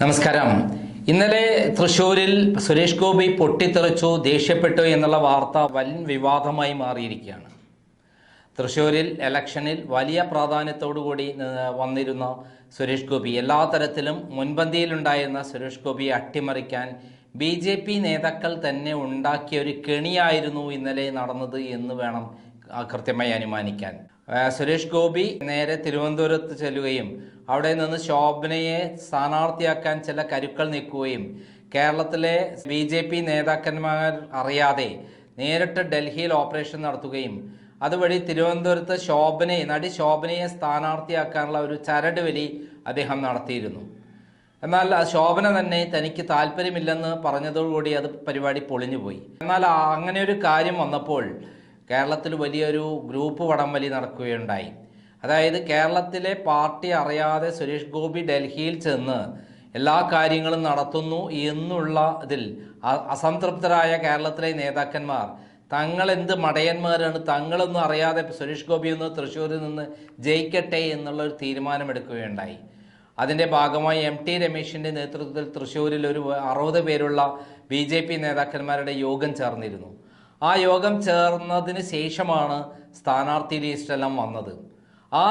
നമസ്കാരം. ഇന്നലെ തൃശൂരിൽ സുരേഷ് ഗോപി പൊട്ടിത്തെറിച്ചു ദേഷ്യപ്പെട്ടു എന്നുള്ള വാർത്ത വൻ വിവാദമായി മാറിയിരിക്കുകയാണ്. തൃശൂരിൽ ഇലക്ഷനിൽ വലിയ പ്രാധാന്യത്തോടുകൂടി വന്നിരുന്ന സുരേഷ് ഗോപി എല്ലാ തരത്തിലും മുൻപന്തിയിലുണ്ടായിരുന്ന സുരേഷ് ഗോപിയെ അട്ടിമറിക്കാൻ ബി ജെ പി നേതാക്കൾ തന്നെ ഉണ്ടാക്കിയ ഒരു കെണിയായിരുന്നു ഇന്നലെ നടന്നത് എന്ന് വേണം കൃത്യമായി അനുമാനിക്കാൻ. സുരേഷ് ഗോപി നേരെ തിരുവനന്തപുരത്ത് ചെല്ലുകയും അവിടെ നിന്ന് ശോഭനയെ സ്ഥാനാർത്ഥിയാക്കാൻ ചില കരുക്കൾ നീക്കുകയും കേരളത്തിലെ ബി ജെ പി നേതാക്കന്മാർ അറിയാതെ നേരിട്ട് ഡൽഹിയിൽ ഓപ്പറേഷൻ നടത്തുകയും അതുവഴി തിരുവനന്തപുരത്ത് ശോഭനയെ നടി ശോഭനയെ സ്ഥാനാർത്ഥിയാക്കാനുള്ള ഒരു ചരട് വലി അദ്ദേഹം നടത്തിയിരുന്നു. എന്നാൽ ശോഭന തന്നെ തനിക്ക് താല്പര്യമില്ലെന്ന് പറഞ്ഞതോടുകൂടി അത് പരിപാടി പൊളിഞ്ഞുപോയി. എന്നാൽ അങ്ങനെ ഒരു കാര്യം വന്നപ്പോൾ കേരളത്തിൽ വലിയൊരു ഗ്രൂപ്പ് വടംവലി നടക്കുകയുണ്ടായി. അതായത് കേരളത്തിലെ പാർട്ടി അറിയാതെ സുരേഷ് ഗോപി ഡൽഹിയിൽ ചെന്ന് എല്ലാ കാര്യങ്ങളും നടത്തുന്നു എന്നുള്ള ഇതിൽ അസംതൃപ്തരായ കേരളത്തിലെ നേതാക്കന്മാർ തങ്ങൾ എന്ത് മടയന്മാരാണ് തങ്ങളൊന്നും അറിയാതെ സുരേഷ് ഗോപി ഒന്ന് തൃശ്ശൂരിൽ നിന്ന് ജയിക്കട്ടെ എന്നുള്ള ഒരു തീരുമാനമെടുക്കുകയുണ്ടായി. അതിന്റെ ഭാഗമായി എം ടി രമേശിന്റെ നേതൃത്വത്തിൽ തൃശ്ശൂരിൽ ഒരു അറുപത് പേരുള്ള ബി നേതാക്കന്മാരുടെ യോഗം ചേർന്നിരുന്നു. ആ യോഗം ചേർന്നതിന് ശേഷമാണ് സ്ഥാനാർത്ഥി ലിസ്റ്റെല്ലാം വന്നത്. ആ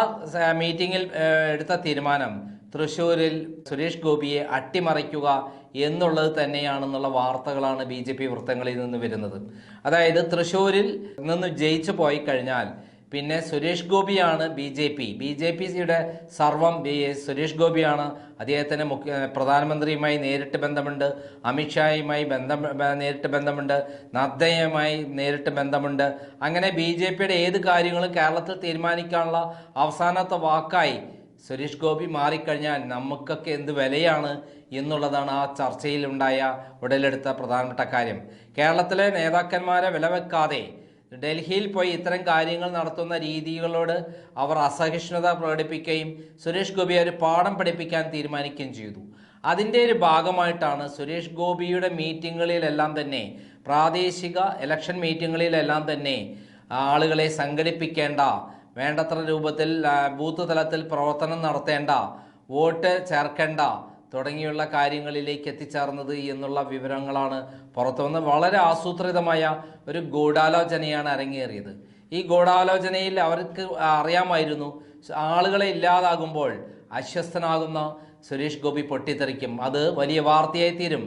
മീറ്റിങ്ങിൽ എടുത്ത തീരുമാനം തൃശ്ശൂരിൽ സുരേഷ് ഗോപിയെ അട്ടിമറിക്കുക എന്നുള്ളത് തന്നെയാണെന്നുള്ള വാർത്തകളാണ് ബി ജെ പി വൃത്തങ്ങളിൽ നിന്ന് വരുന്നത്. അതായത് തൃശ്ശൂരിൽ നിന്ന് ജയിച്ചു പോയി കഴിഞ്ഞാൽ പിന്നെ Suresh ഗോപിയാണ് B J P. B J പിയുടെ സർവം സുരേഷ് ഗോപിയാണ്. അദ്ദേഹത്തിന് മുഖ്യ പ്രധാനമന്ത്രിയുമായി നേരിട്ട് ബന്ധമുണ്ട്. അമിത്ഷായുമായി ബന്ധം നേരിട്ട് ബന്ധമുണ്ട്. നദ്ദയുമായി നേരിട്ട് ബന്ധമുണ്ട്. അങ്ങനെ ബി ജെ പിയുടെ ഏത് കാര്യങ്ങളും കേരളത്തിൽ തീരുമാനിക്കാനുള്ള അവസാനത്തെ വാക്കായി സുരേഷ് ഗോപി മാറിക്കഴിഞ്ഞാൽ നമുക്കൊക്കെ എന്ത് വിലയാണ് എന്നുള്ളതാണ് ആ ചർച്ചയിലുണ്ടായ ഉടലെടുത്ത പ്രധാനപ്പെട്ട കാര്യം. കേരളത്തിലെ നേതാക്കന്മാരെ വില വെക്കാതെ ഡൽഹിയിൽ പോയി ഇത്തരം കാര്യങ്ങൾ നടത്തുന്ന രീതികളോട് അവർ അസഹിഷ്ണുത പ്രകടിപ്പിക്കുകയും സുരേഷ് ഗോപിയെ ഒരു പാഠം പഠിപ്പിക്കാൻ തീരുമാനിക്കുകയും ചെയ്തു. അതിന്റെ ഒരു ഭാഗമായിട്ടാണ് സുരേഷ് ഗോപിയുടെ മീറ്റിങ്ങുകളിലെല്ലാം തന്നെ പ്രാദേശിക ഇലക്ഷൻ മീറ്റിങ്ങുകളിലെല്ലാം തന്നെ ആളുകളെ സംഘടിപ്പിക്കേണ്ട വേണ്ടത്ര രൂപത്തിൽ ബൂത്ത് തലത്തിൽ പ്രവർത്തനം നടത്തേണ്ട വോട്ട് ചേർക്കേണ്ട തുടങ്ങിയുള്ള കാര്യങ്ങളിലേക്ക് എത്തിച്ചേർന്നത് എന്നുള്ള വിവരങ്ങളാണ് പുറത്തു വന്ന് വളരെ ആസൂത്രിതമായ ഒരു ഗൂഢാലോചനയാണ് അരങ്ങേറിയത്. ഈ ഗൂഢാലോചനയിൽ അവർക്ക് അറിയാമായിരുന്നു ആളുകളെ ഇല്ലാതാകുമ്പോൾ അസ്വസ്ഥനാകുന്ന സുരേഷ് ഗോപി പൊട്ടിത്തെറിക്കും. അത് വലിയ വാർത്തയായി തീരും.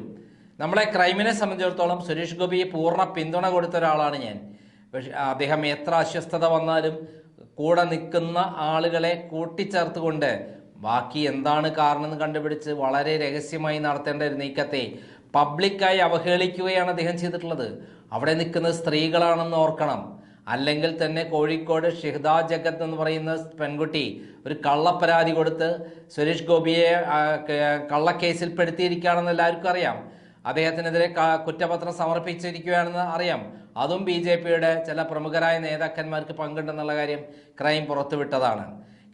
നമ്മളെ ക്രൈമിനെ സംബന്ധിച്ചിടത്തോളം സുരേഷ് ഗോപിയെ പൂർണ പിന്തുണ കൊടുത്ത ഒരാളാണ് ഞാൻ. പക്ഷെ അദ്ദേഹം എത്ര അസ്വസ്ഥത വന്നാലും കൂടെ നിൽക്കുന്ന ആളുകളെ കൂട്ടിച്ചേർത്തുകൊണ്ട് ബാക്കി എന്താണ് കാരണം എന്ന് കണ്ടുപിടിച്ച് വളരെ രഹസ്യമായി നടത്തേണ്ട ഒരു നീക്കത്തെ പബ്ലിക്കായി അവഹേളിക്കുകയാണ് അദ്ദേഹം ചെയ്തിട്ടുള്ളത്. അവിടെ നിൽക്കുന്ന സ്ത്രീകളാണെന്ന് ഓർക്കണം. അല്ലെങ്കിൽ തന്നെ കോഴിക്കോട് ഷിഹ്ദ ജഗത്ത് എന്ന് പറയുന്ന പെൺകുട്ടി ഒരു കള്ളപ്പരാതി കൊടുത്ത് സുരേഷ് ഗോപിയെ കള്ളക്കേസിൽ പെടുത്തിയിരിക്കുകയാണെന്ന് എല്ലാവർക്കും അറിയാം. അദ്ദേഹത്തിനെതിരെ കുറ്റപത്രം സമർപ്പിച്ചിരിക്കുകയാണെന്ന് അറിയാം. അതും ബി ചില പ്രമുഖരായ നേതാക്കന്മാർക്ക് പങ്കുണ്ടെന്നുള്ള കാര്യം ക്രൈം പുറത്തുവിട്ടതാണ്.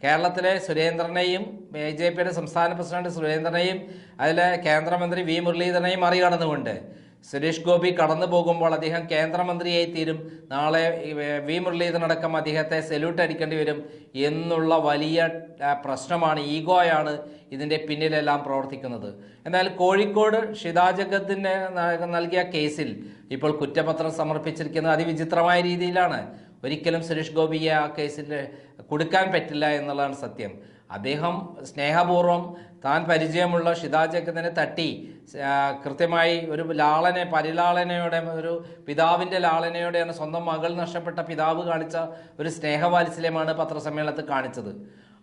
കേരളത്തിലെ സുരേന്ദ്രനെയും ബി ജെ പിയുടെ സംസ്ഥാന പ്രസിഡന്റ് സുരേന്ദ്രനെയും അതിലെ കേന്ദ്രമന്ത്രി വി മുരളീധരനെയും മറികടന്നുകൊണ്ട് സുരേഷ് ഗോപി കടന്നു പോകുമ്പോൾ അദ്ദേഹം കേന്ദ്രമന്ത്രിയായി തീരും. നാളെ വി മുരളീധരനടക്കം അദ്ദേഹത്തെ സല്യൂട്ട് അടിക്കേണ്ടി വരും എന്നുള്ള വലിയ പ്രശ്നമാണ് ഈഗോയാണ് ഇതിന്റെ പിന്നിലെല്ലാം പ്രവർത്തിക്കുന്നത്. എന്നാൽ കോഴിക്കോട് ഷിതാ ജഗത്തിന് ന- നൽകിയ കേസിൽ ഇപ്പോൾ കുറ്റപത്രം സമർപ്പിച്ചിരിക്കുന്നത് അതിവിചിത്രമായ രീതിയിലാണ്. ഒരിക്കലും സുരേഷ് ഗോപിയെ ആ കേസിൽ കൊടുക്കാൻ പറ്റില്ല എന്നുള്ളതാണ് സത്യം. അദ്ദേഹം സ്നേഹപൂർവം താൻ പരിചയമുള്ള ഷിതാ തട്ടി കൃത്യമായി ഒരു ലാളനെ പരിലാളനയുടെ ഒരു പിതാവിന്റെ ലാളനയോടെയാണ് സ്വന്തം മകൾ നഷ്ടപ്പെട്ട പിതാവ് കാണിച്ച ഒരു സ്നേഹവാത്സല്യമാണ് പത്രസമ്മേളനത്തിൽ കാണിച്ചത്.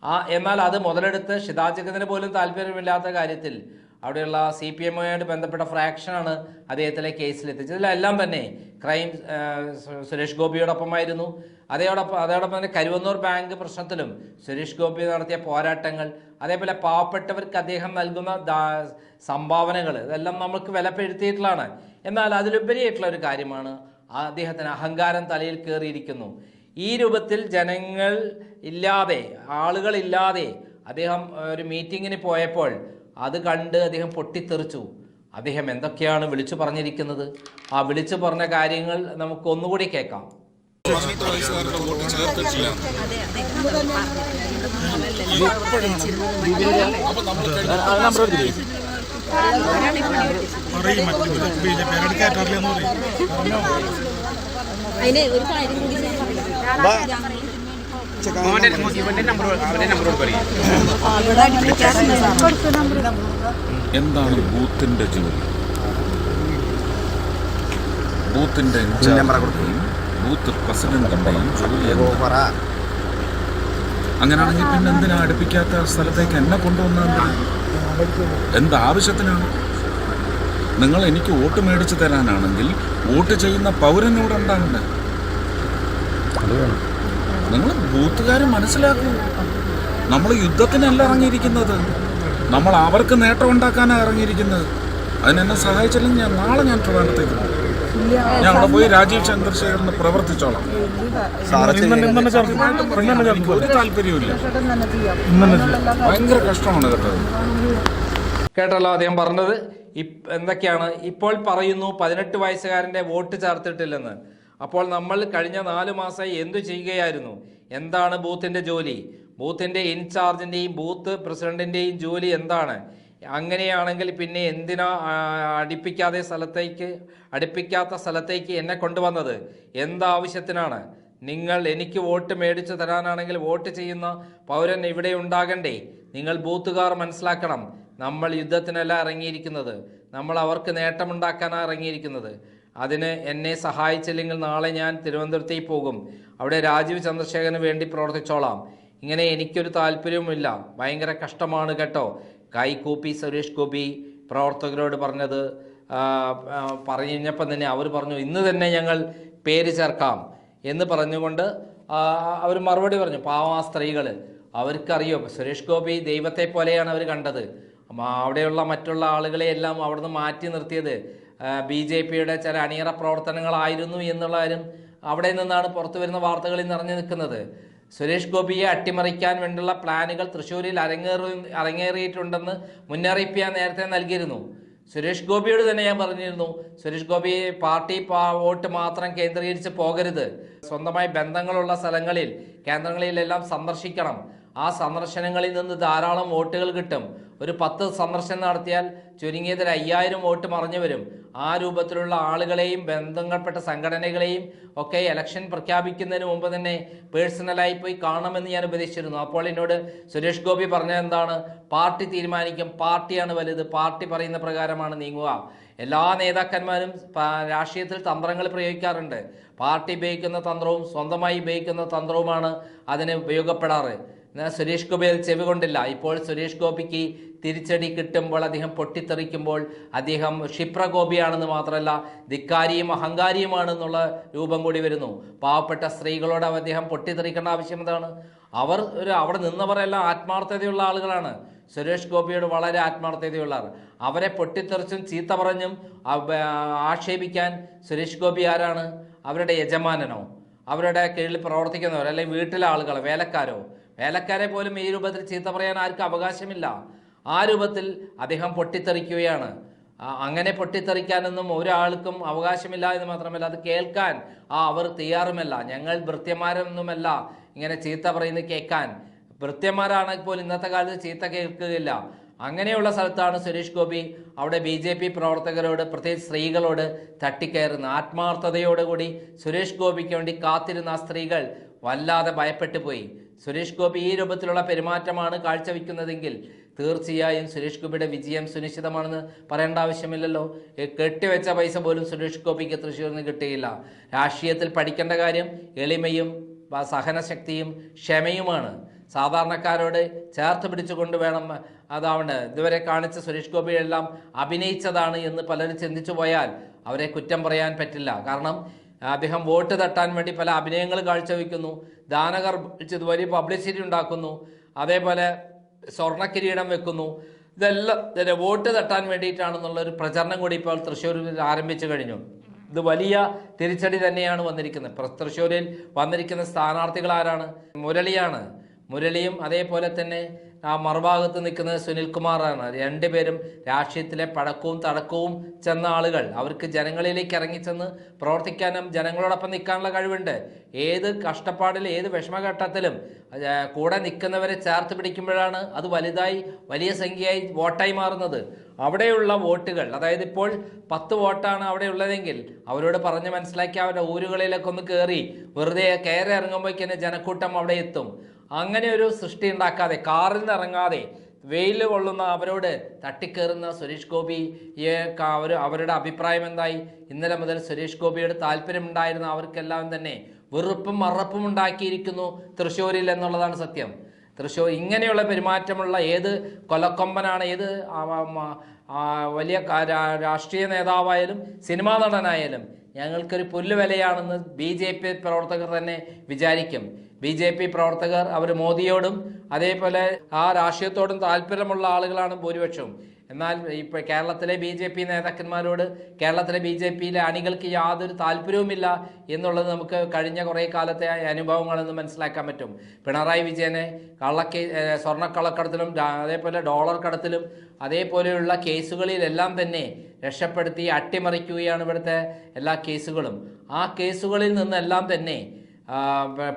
ആ എന്നാൽ അത് മുതലെടുത്ത് ഷിതാ പോലും താല്പര്യമില്ലാത്ത കാര്യത്തിൽ അവിടെയുള്ള സി പി എമ്മുമായിട്ട് ബന്ധപ്പെട്ട ഫ്രാക്ഷനാണ് അദ്ദേഹത്തിലെ കേസിലെത്തിച്ചത് ഇതിലെല്ലാം തന്നെ ക്രൈം സുരേഷ് ഗോപിയോടൊപ്പമായിരുന്നു. അതോടൊപ്പം അതോടൊപ്പം തന്നെ കരുവന്നൂർ ബാങ്ക് പ്രശ്നത്തിലും സുരേഷ് ഗോപി നടത്തിയ പോരാട്ടങ്ങൾ അതേപോലെ പാവപ്പെട്ടവർക്ക് അദ്ദേഹം നൽകുന്ന സംഭാവനകൾ ഇതെല്ലാം നമുക്ക് വിലപ്പെടുത്തിയിട്ടുള്ളതാണ്. എന്നാൽ അതിലുപരിയായിട്ടുള്ള ഒരു കാര്യമാണ് അദ്ദേഹത്തിന് അഹങ്കാരം തലയിൽ കയറിയിരിക്കുന്നു. ഈ രൂപത്തിൽ ജനങ്ങൾ ഇല്ലാതെ ആളുകളില്ലാതെ അദ്ദേഹം ഒരു മീറ്റിങ്ങിന് പോയപ്പോൾ അത് കണ്ട് അദ്ദേഹം പൊട്ടിത്തെറിച്ചു. അദ്ദേഹം എന്തൊക്കെയാണ് വിളിച്ചു പറഞ്ഞിരിക്കുന്നത്? ആ വിളിച്ചു പറഞ്ഞ കാര്യങ്ങൾ നമുക്ക് ഒന്നുകൂടി കേൾക്കാം. അതിന് ഒരു കാര്യം കൂടി ഞാൻ പറയാം എന്താണ് ബൂത്തിന്റെ ജോലി? ബൂത്തിന്റെ ബൂത്ത് പ്രസിഡന്റിന്റെയും ജോലി? അങ്ങനെയാണെങ്കിൽ പിന്നെ എന്തിനാ അടുപ്പിക്കാത്ത സ്ഥലത്തേക്ക് എന്നെ കൊണ്ടുവന്നത് എന്ത് ആവശ്യത്തിനാണ്? നിങ്ങൾ എനിക്ക് വോട്ട് മേടിച്ചു തരാനാണെങ്കിൽ വോട്ട് ചെയ്യുന്ന പൗരനോട് ഉണ്ടാകണ്ടേ നിങ്ങൾ ബൂത്തുകാരെ മനസ്സിലാക്കൂ. നമ്മൾ യുദ്ധത്തിനല്ല ഇറങ്ങിയിരിക്കുന്നത്. നമ്മൾ അവർക്ക് നേട്ടം ഉണ്ടാക്കാനാണ് ഇറങ്ങിയിരിക്കുന്നത്. അതിനെന്നെ സഹായിച്ചില്ലെങ്കിൽ ഞാൻ നാളെ ഞാൻ ട്രിവാൻഡത്തേക്ക് പോകും. ഞാൻ അവിടെ പോയി രാജീവ് ചന്ദ്രശേഖരന് പ്രവർത്തിച്ചോളാം. ഒരു താല്പര്യമില്ല ഭയങ്കര കഷ്ടമാണ് കേട്ടത് കേട്ടല്ലോ അദ്ദേഹം പറഞ്ഞത്. എന്തൊക്കെയാണ്? ഇപ്പോൾ പറയുന്നു പതിനെട്ട് വയസ്സുകാരന്റെ വോട്ട് ചേർത്തിട്ടില്ലെന്ന്. അപ്പോൾ നമ്മൾ കഴിഞ്ഞ നാല് മാസമായി എന്തു ചെയ്യുകയായിരുന്നു? എന്താണ് ബൂത്തിന്റെ ജോലി? ബൂത്തിന്റെ ഇൻചാർജിന്റെയും ബൂത്ത് പ്രസിഡന്റിന്റെയും ജോലി എന്താണ്? അങ്ങനെയാണെങ്കിൽ പിന്നെ എന്തിനാ അടുപ്പിക്കാതെ സ്ഥലത്തേക്ക് അടുപ്പിക്കാത്ത സ്ഥലത്തേക്ക് എന്നെ കൊണ്ടുവന്നത്? എന്താവശ്യത്തിനാണ്? നിങ്ങൾ എനിക്ക് വോട്ട് മേടിച്ചു തരാനാണെങ്കിൽ വോട്ട് ചെയ്യുന്ന പൗരൻ ഇവിടെ ഉണ്ടാകണ്ടേ? നിങ്ങൾ ബൂത്തുകാർ മനസ്സിലാക്കണം. നമ്മൾ യുദ്ധത്തിനല്ല ഇറങ്ങിയിരിക്കുന്നത്. നമ്മൾ അവർക്ക് നേട്ടമുണ്ടാക്കാനാണ് ഇറങ്ങിയിരിക്കുന്നത്. അതിന് എന്നെ സഹായിച്ചില്ലെങ്കിൽ നാളെ ഞാൻ തിരുവനന്തപുരത്തേക്ക് പോകും. അവിടെ രാജീവ് ചന്ദ്രശേഖരന് വേണ്ടി പ്രവർത്തിച്ചോളാം. ഇങ്ങനെ എനിക്കൊരു താല്പര്യവുമില്ല. ഭയങ്കര കഷ്ടമാണ് കേട്ടോ. കൈക്കൂപ്പി സുരേഷ് ഗോപി പ്രവർത്തകരോട് പറഞ്ഞത് ആ, ആ, പറഞ്ഞപ്പം തന്നെ അവർ പറഞ്ഞു ഇന്ന് തന്നെ ഞങ്ങൾ പേര് ചേർക്കാം. എന്ന് പറഞ്ഞുകൊണ്ട് അവർ മറുപടി പറഞ്ഞു പാവം സ്ത്രീകൾ. അവർക്കറിയോ സുരേഷ് ഗോപി ദൈവത്തെ പോലെയാണ് അവർ കണ്ടത്. അവിടെയുള്ള മറ്റുള്ള ആളുകളെ എല്ലാം അവിടുന്ന് മാറ്റി നിർത്തിയത്. ബി ജെ പിയുടെ ചില അണിയറ പ്രവർത്തനങ്ങളായിരുന്നു എന്നുള്ള കാര്യം അവിടെ നിന്നാണ് പുറത്തു വരുന്ന വാർത്തകളിൽ നിറഞ്ഞു നിൽക്കുന്നത്. സുരേഷ് ഗോപിയെ അട്ടിമറിക്കാൻ വേണ്ടിയുള്ള പ്ലാനുകൾ തൃശ്ശൂരിൽ അരങ്ങേറി അരങ്ങേറിയിട്ടുണ്ടെന്ന് മുന്നറിയിപ്പ് ഞാൻ നേരത്തെ നൽകിയിരുന്നു. സുരേഷ് ഗോപിയോട് തന്നെ ഞാൻ പറഞ്ഞിരുന്നു സുരേഷ് ഗോപി പാർട്ടി വോട്ട് മാത്രം കേന്ദ്രീകരിച്ച് പോകരുത്. സ്വന്തമായി ബന്ധങ്ങളുള്ള സ്ഥലങ്ങളിൽ കേന്ദ്രങ്ങളിലെല്ലാം സന്ദർശിക്കണം. ആ സന്ദർശനങ്ങളിൽ നിന്ന് ധാരാളം വോട്ടുകൾ കിട്ടും. ഒരു പത്ത് സന്ദർശനം നടത്തിയാൽ ചുരുങ്ങിയത് ഒരു അയ്യായിരം വോട്ട് മറിഞ്ഞു വരും. ആ രൂപത്തിലുള്ള ആളുകളെയും ബന്ധങ്ങൾപ്പെട്ട സംഘടനകളെയും ഒക്കെ ഇലക്ഷൻ പ്രഖ്യാപിക്കുന്നതിന് മുമ്പ് തന്നെ പേഴ്സണലായി പോയി കാണണമെന്ന് ഞാൻ ഉപദേശിച്ചിരുന്നു. അപ്പോൾ എന്നോട് സുരേഷ് ഗോപി പറഞ്ഞത് എന്താണ്? പാർട്ടി തീരുമാനിക്കും. പാർട്ടിയാണ് വലുത്. പാർട്ടി പറയുന്ന പ്രകാരമാണ് നീങ്ങുക. എല്ലാ നേതാക്കന്മാരും രാഷ്ട്രീയത്തിൽ തന്ത്രങ്ങൾ പ്രയോഗിക്കാറുണ്ട്. പാർട്ടി ഉപയോഗിക്കുന്ന തന്ത്രവും സ്വന്തമായി ഉപയോഗിക്കുന്ന തന്ത്രവുമാണ് അതിന് ഉപയോഗപ്പെടാറ്. എന്നാൽ സുരേഷ് ഗോപി അത് ചെവി കൊണ്ടില്ല. ഇപ്പോൾ സുരേഷ് ഗോപിക്ക് തിരിച്ചടി കിട്ടുമ്പോൾ അദ്ദേഹം പൊട്ടിത്തെറിക്കുമ്പോൾ അദ്ദേഹം ക്ഷിപ്രഗോപിയാണെന്ന് മാത്രമല്ല ധിക്കാരിയും അഹങ്കാരിയുമാണെന്നുള്ള രൂപം കൂടി വരുന്നു. പാവപ്പെട്ട സ്ത്രീകളോട് അദ്ദേഹം പൊട്ടിത്തെറിക്കേണ്ട ആവശ്യം എന്താണ്? അവർ ഒരു അവിടെ നിന്നവരെല്ലാം ആത്മാർത്ഥതയുള്ള ആളുകളാണ്. സുരേഷ് ഗോപിയോട് വളരെ ആത്മാർത്ഥതയുള്ള അവരെ പൊട്ടിത്തെറിച്ചും ചീത്ത പറഞ്ഞും ആക്ഷേപിക്കാൻ സുരേഷ് ഗോപി ആരാണ്? അവരുടെ യജമാനനോ അവരുടെ കീഴിൽ പ്രവർത്തിക്കുന്നവരോ അല്ലെങ്കിൽ വീട്ടിലെ ആളുകളോ വേലക്കാരോ വേലക്കാരെ പോലും ഈ രൂപത്തിൽ ചീത്ത പറയാൻ ആർക്കും അവകാശമില്ല. ആ രൂപത്തിൽ അദ്ദേഹം പൊട്ടിത്തെറിക്കുകയാണ്. അങ്ങനെ പൊട്ടിത്തെറിക്കാനൊന്നും ഒരാൾക്കും അവകാശമില്ല എന്ന് മാത്രമല്ല അത് കേൾക്കാൻ ആ അവർ തയ്യാറുമല്ല. ഞങ്ങൾ ഭൃത്യന്മാരൊന്നുമല്ല ഇങ്ങനെ ചീത്ത പറയുന്നത് കേൾക്കാൻ. ഭൃത്യന്മാരാണെങ്കിൽ പോലും ഇന്നത്തെ കാലത്ത് ചീത്ത കേൾക്കുകയില്ല. അങ്ങനെയുള്ള സ്ഥലത്താണ് സുരേഷ് ഗോപി അവിടെ ബി ജെ പി പ്രവർത്തകരോട് പ്രത്യേകിച്ച് സ്ത്രീകളോട് തട്ടിക്കയറുന്ന ആത്മാർത്ഥതയോടുകൂടി സുരേഷ് ഗോപിക്ക് വേണ്ടി കാത്തിരുന്ന ആ സ്ത്രീകൾ വല്ലാതെ ഭയപ്പെട്ടു പോയി സുരേഷ് ഗോപി ഈ രൂപത്തിലുള്ള പെരുമാറ്റമാണ് കാഴ്ചവെക്കുന്നതെങ്കിൽ തീർച്ചയായും സുരേഷ് ഗോപിയുടെ വിജയം സുനിശ്ചിതമാണെന്ന് പറയേണ്ട ആവശ്യമില്ലല്ലോ. കെട്ടിവെച്ച പൈസ പോലും സുരേഷ് ഗോപിക്ക് തൃശ്ശൂരിൽ നിന്ന് കിട്ടിയില്ല. രാഷ്ട്രീയത്തിൽ പഠിക്കേണ്ട കാര്യം എളിമയും സഹനശക്തിയും ക്ഷമയുമാണ്. സാധാരണക്കാരോട് ചേർത്ത് പിടിച്ചുകൊണ്ട് വേണം അതാവണ്ട്. ഇതുവരെ കാണിച്ച സുരേഷ് ഗോപിയെല്ലാം അഭിനയിച്ചതാണ് എന്ന് പലരും ചിന്തിച്ചു പോയാൽ അവരെ കുറ്റം പറയാൻ പറ്റില്ല. കാരണം അദ്ദേഹം വോട്ട് തട്ടാൻ വേണ്ടി പല അഭിനയങ്ങൾ കാഴ്ചവെക്കുന്നു. ദാനകർ ഇത് വലിയ പബ്ലിസിറ്റി ഉണ്ടാക്കുന്നു. അതേപോലെ സ്വർണ കിരീടം വെക്കുന്നു. ഇതെല്ലാം വോട്ട് തട്ടാൻ വേണ്ടിയിട്ടാണെന്നുള്ള ഒരു പ്രചരണം കൂടി ഇപ്പോൾ തൃശ്ശൂരിൽ ആരംഭിച്ചു കഴിഞ്ഞു. ഇത് വലിയ തിരിച്ചടി തന്നെയാണ് വന്നിരിക്കുന്നത്. തൃശ്ശൂരിൽ വന്നിരിക്കുന്ന സ്ഥാനാർത്ഥികൾ ആരാണ് മുരളിയാണ്. മുരളിയും അതേപോലെ തന്നെ ആ മറുഭാഗത്ത് നിൽക്കുന്നത് സുനിൽകുമാറാണ്. രണ്ടുപേരും രാഷ്ട്രീയത്തിലെ പഴക്കവും തടക്കവും ചെന്ന ആളുകൾ. അവർക്ക് ജനങ്ങളിലേക്ക് ഇറങ്ങിച്ചെന്ന് പ്രവർത്തിക്കാനും ജനങ്ങളോടൊപ്പം നിൽക്കാനുള്ള കഴിവുണ്ട്. ഏത് കഷ്ടപ്പാടിൽ ഏത് വിഷമഘട്ടത്തിലും കൂടെ നിൽക്കുന്നവരെ ചേർത്ത് പിടിക്കുമ്പോഴാണ് അത് വലുതായി വലിയ സംഖ്യയായി വോട്ടായി മാറുന്നത്. അവിടെയുള്ള വോട്ടുകൾ അതായത് ഇപ്പോൾ പത്ത് വോട്ടാണ് അവിടെ ഉള്ളതെങ്കിൽ അവരോട് പറഞ്ഞ് മനസ്സിലാക്കി അവരുടെ ഊരുകളിലൊക്കെ ഒന്ന് കയറി വെറുതെ കയറി ഇറങ്ങുമ്പോഴേക്കും ജനക്കൂട്ടം അവിടെ എത്തും. അങ്ങനെ ഒരു സൃഷ്ടി ഉണ്ടാക്കാതെ കാറിൽ നിന്ന് ഇറങ്ങാതെ വെയിൽ കൊള്ളുന്ന അവരോട് തട്ടിക്കേറുന്ന സുരേഷ് ഗോപി അവരുടെ അഭിപ്രായം എന്തായി? ഇന്നലെ മുതൽ സുരേഷ് ഗോപിയോട് താല്പര്യമുണ്ടായിരുന്ന അവർക്കെല്ലാം തന്നെ വെറുപ്പും മറപ്പും ഉണ്ടാക്കിയിരിക്കുന്നു തൃശ്ശൂരിൽ എന്നുള്ളതാണ് സത്യം. തൃശ്ശൂർ ഇങ്ങനെയുള്ള പെരുമാറ്റമുള്ള ഏത് കൊലക്കൊമ്പനാണ് ഏത് വലിയ രാഷ്ട്രീയ നേതാവായാലും സിനിമാ നടനായാലും ഞങ്ങൾക്കൊരു പുല്ലുവിലയാണെന്ന് ബി ജെ പി പ്രവർത്തകർ തന്നെ വിചാരിക്കും. ബി ജെ പി പ്രവർത്തകർ അവർ മോദിയോടും അതേപോലെ ആ രാഷ്ട്രീയത്തോടും താല്പര്യമുള്ള ആളുകളാണ് ഭൂരിപക്ഷവും. എന്നാൽ ഇപ്പോൾ കേരളത്തിലെ ബി ജെ പി നേതാക്കന്മാരോട് കേരളത്തിലെ ബി ജെ പിയിലെ അണികൾക്ക് യാതൊരു താല്പര്യവുമില്ല എന്നുള്ളത് നമുക്ക് കഴിഞ്ഞ കുറേ കാലത്തെ അനുഭവങ്ങളെന്ന് മനസ്സിലാക്കാൻ പറ്റും. പിണറായി വിജയനെ കള്ളക്കേ സ്വർണക്കള്ളക്കടത്തിലും അതേപോലെ ഡോളർ കടത്തിലും അതേപോലെയുള്ള കേസുകളിലെല്ലാം തന്നെ രക്ഷപ്പെടുത്തി അട്ടിമറിക്കുകയാണ് ഇവിടുത്തെ എല്ലാ കേസുകളും. ആ കേസുകളിൽ നിന്നെല്ലാം തന്നെ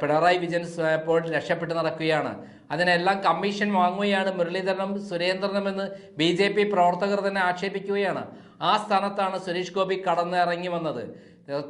പിണറായി വിജയൻ ഇപ്പോൾ രക്ഷപ്പെട്ട് നടക്കുകയാണ്. അതിനെല്ലാം കമ്മീഷൻ വാങ്ങുകയാണ്. മുരളീധരനും സുരേന്ദ്രനും എന്ന് ബി ജെ പി പ്രവർത്തകർ തന്നെ ആക്ഷേപിക്കുകയാണ്. ആ സ്ഥാനത്താണ് സുരേഷ് ഗോപി കടന്നിറങ്ങി വന്നത്.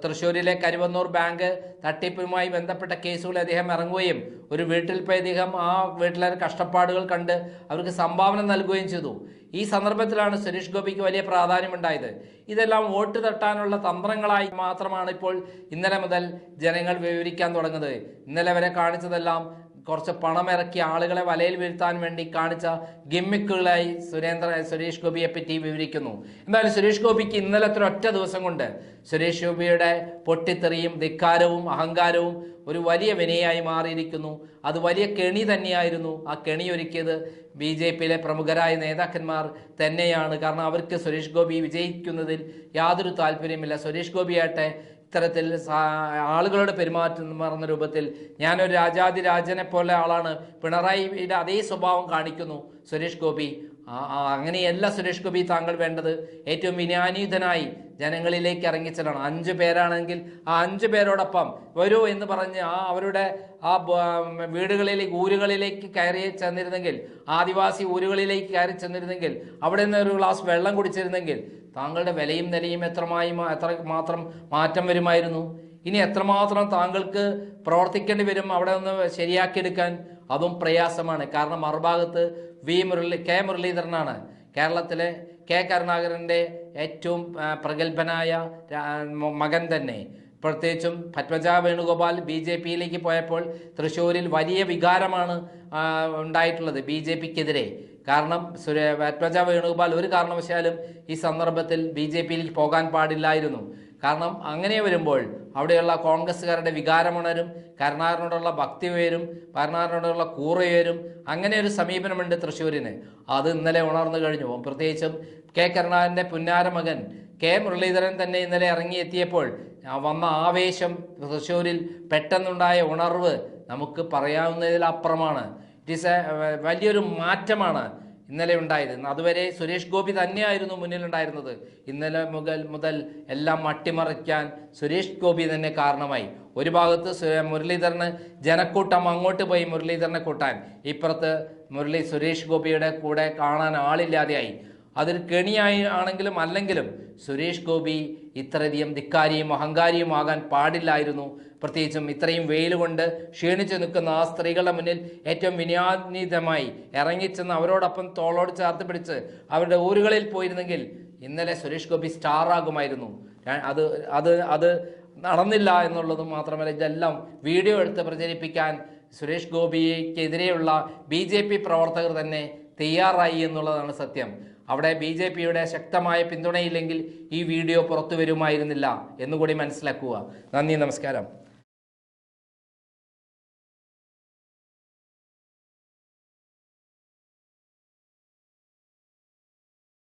തൃശ്ശൂരിലെ കരുവന്നൂർ ബാങ്ക് തട്ടിപ്പുമായി ബന്ധപ്പെട്ട കേസുകളിൽ അദ്ദേഹം ഇറങ്ങുകയും ഒരു വീട്ടിൽ പോയി അദ്ദേഹം ആ വീട്ടിലെ കഷ്ടപ്പാടുകൾ കണ്ട് അവർക്ക് സംഭാവന നൽകുകയും ചെയ്തു. ഈ സന്ദർഭത്തിലാണ് സുരേഷ് ഗോപിക്ക് വലിയ പ്രാധാന്യമുണ്ടായത്. ഇതെല്ലാം വോട്ട് തട്ടാനുള്ള തന്ത്രങ്ങളായി മാത്രമാണ് ഇപ്പോൾ ഇന്നലെ മുതൽ ജനങ്ങൾ വിവരിക്കാൻ തുടങ്ങുന്നത്. ഇന്നലെ വരെ കാണിച്ചതെല്ലാം കുറച്ച് പണമിറക്കി ആളുകളെ വലയിൽ വീഴ്ത്താൻ വേണ്ടി കാണിച്ച ഗിമ്മിക്കുകളായി സുരേന്ദ്ര സുരേഷ് ഗോപിയെ പറ്റി വിവരിക്കുന്നു. എന്തായാലും സുരേഷ് ഗോപിക്ക് ഇന്നലത്തെ ഒറ്റ ദിവസം കൊണ്ട് സുരേഷ് ഗോപിയുടെ പൊട്ടിത്തെറിയും ധിക്കാരവും അഹങ്കാരവും ഒരു വലിയ വിനയായി മാറിയിരിക്കുന്നു. അത് വലിയ കെണി തന്നെയായിരുന്നു. ആ കെണി ഒരുക്കിയത് ബി ജെ പിയിലെ പ്രമുഖരായ നേതാക്കന്മാർ തന്നെയാണ്. കാരണം അവർക്ക് സുരേഷ് ഗോപി വിജയിക്കുന്നതിൽ യാതൊരു താല്പര്യമില്ല സുരേഷ് ഗോപിയാട്ടെ ഇത്തരത്തിൽ ആളുകളുടെ പെരുമാറ്റം പറഞ്ഞ രൂപത്തിൽ ഞാനൊരു രാജാതിരാജനെ പോലെ ആളാണ്. പിണറായിയുടെ അതേ സ്വഭാവം കാണിക്കുന്നു സുരേഷ് ഗോപി. അങ്ങനെയല്ല സുരേഷ് ഗോപി താങ്കൾ വേണ്ടത്. ഏറ്റവും വിനാനീതനായി ജനങ്ങളിലേക്ക് ഇറങ്ങിച്ചെല്ലണം. അഞ്ചു പേരാണെങ്കിൽ ആ അഞ്ചു പേരോടൊപ്പം വരൂ എന്ന് പറഞ്ഞ് ആ അവരുടെ ആ വീടുകളിലേക്ക് ഊരുകളിലേക്ക് കയറി ചെന്നിരുന്നെങ്കിൽ ആദിവാസി ഊരുകളിലേക്ക് കയറി ചെന്നിരുന്നെങ്കിൽ അവിടെ നിന്ന് ഒരു ഗ്ലാസ് വെള്ളം കുടിച്ചിരുന്നെങ്കിൽ താങ്കളുടെ വിലയും നിലയും എത്രമായി എത്ര മാത്രം മാറ്റം വരുമായിരുന്നു? ഇനി എത്രമാത്രം താങ്കൾക്ക് പ്രവർത്തിക്കേണ്ടി വരും അവിടെ ഒന്ന് ശരിയാക്കിയെടുക്കാൻ? അതും പ്രയാസമാണ്. കാരണം മറുഭാഗത്ത് വി മുരളി കെ മുരളീധരനാണ്. കേരളത്തിലെ കെ കരുണാകരന്റെ ഏറ്റവും പ്രഗത്ഭനായ മകൻ തന്നെ. പ്രത്യേകിച്ചും പത്മജ വേണുഗോപാൽ ബി ജെ പിയിലേക്ക് പോയപ്പോൾ തൃശ്ശൂരിൽ വലിയ വികാരമാണ് ഉണ്ടായിട്ടുള്ളത് ബി ജെ പിക്കെതിരെ. കാരണം പത്മജ വേണുഗോപാൽ ഒരു കാരണവശാലും ഈ സന്ദർഭത്തിൽ ബി ജെ പിയിലേക്ക് പോകാൻ പാടില്ലായിരുന്നു. കാരണം അങ്ങനെ വരുമ്പോൾ അവിടെയുള്ള കോൺഗ്രസ്സുകാരുടെ വികാരമുണരും കരുണാകരനോടുള്ള ഭക്തി ഉയരും കരുണാകരനോടുള്ള കൂറ ഉയരും അങ്ങനെ ഒരു സമീപനമുണ്ട് തൃശ്ശൂരിന്. അത് ഇന്നലെ ഉണർന്നു കഴിഞ്ഞു. പ്രത്യേകിച്ചും കെ കരുണാകരന്റെ പുന്നാര മകൻ കെ മുരളീധരൻ തന്നെ ഇന്നലെ ഇറങ്ങിയെത്തിയപ്പോൾ വന്ന ആവേശം തൃശ്ശൂരിൽ പെട്ടെന്നുണ്ടായ ഉണർവ് നമുക്ക് പറയാവുന്നതിലപ്പുറമാണ് ഇറ്റ് എ വലിയൊരു മാറ്റമാണ് ഇന്നലെ ഉണ്ടായിരുന്നത് അതുവരെ സുരേഷ് ഗോപി തന്നെയായിരുന്നു മുന്നിലുണ്ടായിരുന്നത് ഇന്നലെ മുതൽ മുതൽ എല്ലാം അട്ടിമറിക്കാൻ സുരേഷ് ഗോപി തന്നെ കാരണമായി. ഒരു ഭാഗത്ത് മുരളീധരന് ജനക്കൂട്ടം അങ്ങോട്ട് പോയി മുരളീധരനെ കൂട്ടാൻ. ഇപ്പുറത്ത് മുരളി സുരേഷ് ഗോപിയുടെ കൂടെ കാണാൻ ആളില്ലാതെയായി. അതൊരു കെണിയായി ആണെങ്കിലും അല്ലെങ്കിലും സുരേഷ് ഗോപി ഇത്രയധികം ധിക്കാരിയും അഹങ്കാരിയും ആകാൻ പാടില്ലായിരുന്നു. പ്രത്യേകിച്ചും ഇത്രയും വെയിൽ കൊണ്ട് ക്ഷീണിച്ചു നിൽക്കുന്ന ആ സ്ത്രീകളുടെ മുന്നിൽ ഏറ്റവും വിനയാന്വിതമായി ഇറങ്ങിച്ചെന്ന് അവരോടൊപ്പം തോളോട് ചേർത്ത് പിടിച്ച് അവരുടെ ഊരുകളിൽ പോയിരുന്നെങ്കിൽ ഇന്നലെ സുരേഷ് ഗോപി സ്റ്റാറാകുമായിരുന്നു. അത് അത് അത് നടന്നില്ല എന്നുള്ളത് മാത്രമല്ല ഇതെല്ലാം വീഡിയോ എടുത്ത് പ്രചരിപ്പിക്കാൻ സുരേഷ് ഗോപിക്കെതിരെയുള്ള ബി ജെ പി പ്രവർത്തകർ തന്നെ തയ്യാറായി എന്നുള്ളതാണ് സത്യം. അവിടെ ബി ജെ പിയുടെ ശക്തമായ പിന്തുണയില്ലെങ്കിൽ ഈ വീഡിയോ പുറത്തു വരുമായിരുന്നില്ല എന്നുകൂടി മനസ്സിലാക്കുക. നന്ദി നമസ്കാരം.